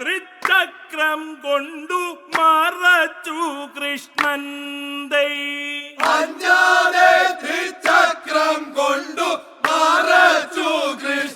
തൃച്ചക്രം കൊണ്ടു മറച്ചു കൃഷ്ണൻ അഞ്ചാതെ തൃച്ചക്രം കൊണ്ടു മറച്ചു കൃഷ്ണൻ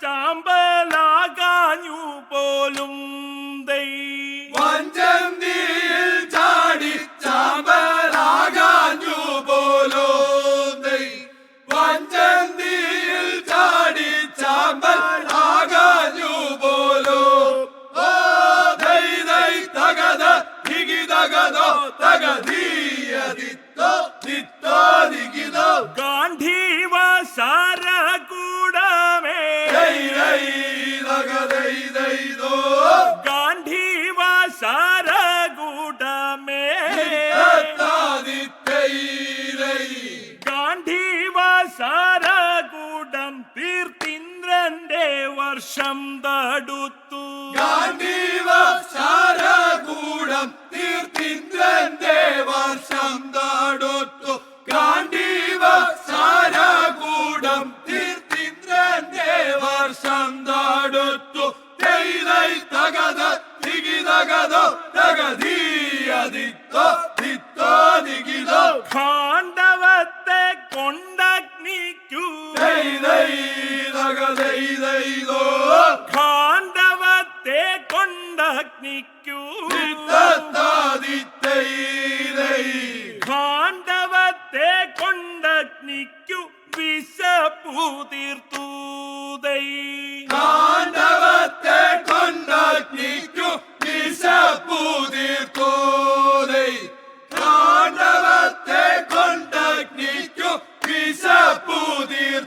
ചാമ്പലാകാഞ്ഞു പോലും. സാരകൂടമേ ഗാന്ധീവ സാരകൂടം തീർത്തിന്ദ്രന്റെ വർഷം തടുത്തു. ഗാന്ധീവ സാരകൂടം കൊണ്ടഗ്നിക്കൂ. കാന്തവത്തെ കൊണ്ടഗ്നിക്കൂ. കാന്തവത്തെ കൊണ്ടഗ്നിക്കു വിശപ്പു തീർത്തൂതൈ കാന്തവത്തെ കൊണ്ടഗ്നിക്കു വിശപ്പു തീർത്തൂതൈ নদীর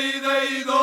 They. dai do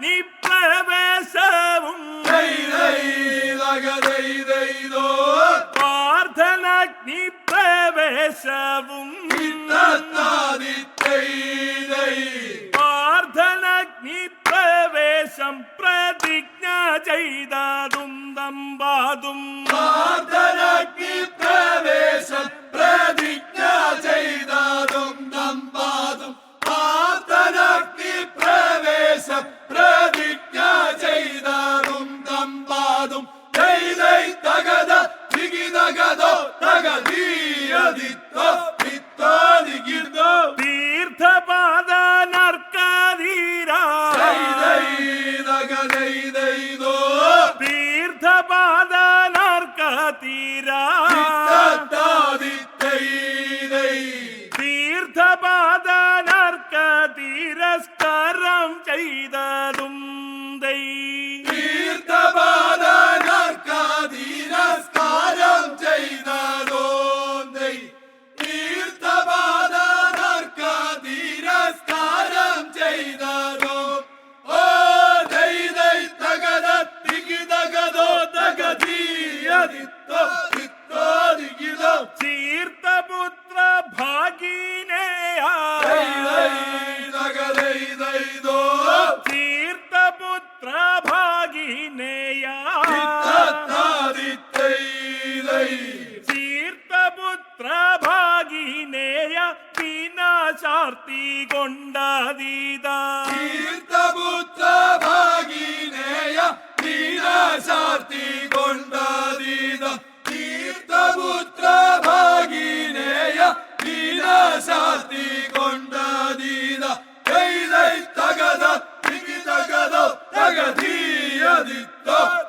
നീ പ്രവേശവും പ്രാർത്ഥന നീ പ്രവേശവും പ്രാർത്ഥന നീ പ്രവേശം പ്രതിജ്ഞ ചെയ്തതും ദമ്പാതും പ്രാർത്ഥന നീ പ്രവേശം പ്രതിജ്ഞ ചെയ്തതും ദമ്പാതും പ്രാർത്ഥന मीरा ليلي Benedicta